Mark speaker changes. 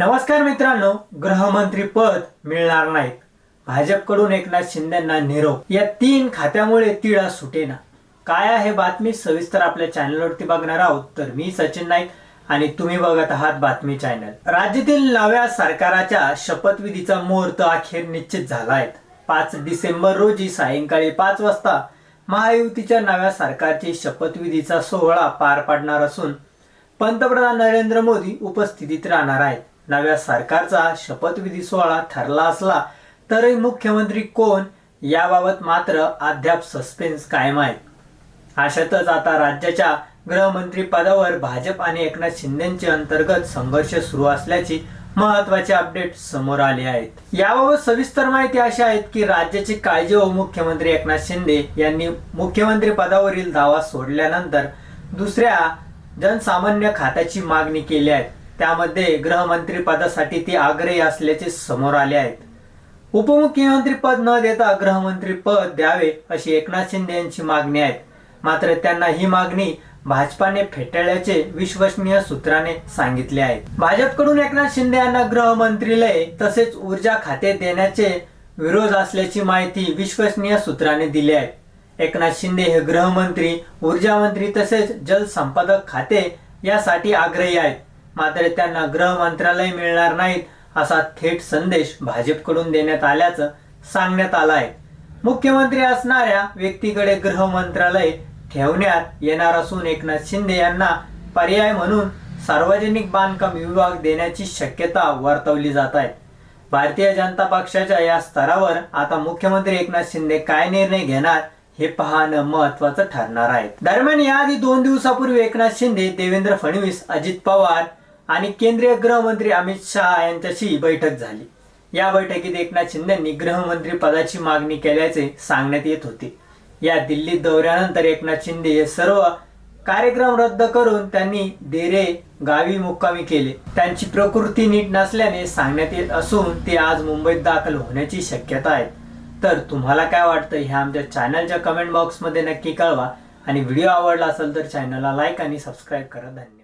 Speaker 1: नमस्कार मित्रांनो गृहमंत्री पद मिळणार नाहीत. भाजपकडून एकनाथ शिंदेना निरोप. या तीन खात्यामुळे तिळा सुटेना. काय आहे बातमी? सविस्तर आपल्या चॅनलवरती बघणार आहोत. तर मी सचिन नाईक आणि तुम्ही बघत आहात बातमी चॅनल. राज्यातील नव्या सरकाराच्या शपथविधीचा मुहूर्त अखेर निश्चित झाला आहे. पाच डिसेंबर रोजी सायंकाळी पाच वाजता महायुतीच्या नव्या सरकारची शपथविधीचा सोहळा पार पाडणार असून पंतप्रधान नरेंद्र मोदी उपस्थितीत राहणार आहेत. नव्या सरकारचा शपथविधी सोहळा ठरला असला तरी मुख्यमंत्री कोण याबाबत मात्र अद्याप सस्पेन्स कायम आहे. अशातच आता राज्याच्या गृहमंत्री पदावर भाजप आणि एकनाथ शिंदेचे अंतर्गत संघर्ष सुरू असल्याची महत्त्वाचे अपडेट समोर आले आहेत. याबाबत सविस्तर माहिती अशी आहेत की राज्याची काळजी व मुख्यमंत्री एकनाथ शिंदे यांनी मुख्यमंत्री पदावरील दावा सोडल्यानंतर दुसऱ्या जनसामान्य खात्याची मागणी केली आहे. त्यामध्ये गृहमंत्री पदासाठी ती आग्रही असल्याचे समोर आले आहेत. उपमुख्यमंत्री पद न देता गृहमंत्री पद द्यावे अशी एकनाथ शिंदे यांची मागणी आहे. मात्र त्यांना ही मागणी भाजपाने फेटाळल्याचे विश्वसनीय सूत्राने सांगितले आहे. भाजपकडून एकनाथ शिंदे यांना गृहमंत्रीलय तसेच ऊर्जा खाते देण्याचे विरोध असल्याची माहिती विश्वसनीय सूत्राने दिली आहे. एकनाथ शिंदे हे गृहमंत्री ऊर्जा मंत्री तसेच जलसंपादक खाते यासाठी आग्रही आहेत. मात्र त्यांना गृह मंत्रालय मिळणार नाहीत असा थेट संदेश भाजपकडून देण्यात आल्याचं सांगण्यात आलं आहे. मुख्यमंत्री असणाऱ्या व्यक्तीकडे गृह मंत्रालय ठेवण्यात येणार असून एकनाथ शिंदे यांना पर्याय म्हणून सार्वजनिक बांधकाम विभाग देण्याची शक्यता वर्तवली जात आहे. भारतीय जनता पक्षाच्या या स्तरावर आता मुख्यमंत्री एकनाथ शिंदे काय निर्णय घेणार हे पाहणं महत्वाचं ठरणार आहे. दरम्यान याआधी दोन दिवसापूर्वी एकनाथ शिंदे देवेंद्र फडणवीस अजित पवार आणि केंद्रीय गृहमंत्री अमित शहा यांच्याशी बैठक झाली. या बैठकीत एकनाथ शिंदेंनी गृहमंत्री पदाची मागणी केल्याचे सांगण्यात येत होते. या दिल्ली दौऱ्यानंतर एकनाथ शिंदे हे सर्व कार्यक्रम रद्द करून त्यांनी देरे गावी मुक्कामी केले. त्यांची प्रकृती नीट नसल्याने सांगण्यात येत असून ते आज मुंबईत दाखल होण्याची शक्यता आहे. तर तुम्हाला काय वाटतं हे आमच्या चॅनलच्या कमेंट बॉक्समध्ये नक्की कळवा. आणि व्हिडिओ आवडला असेल तर चॅनलला लाईक आणि सबस्क्राईब करा. धन्यवाद.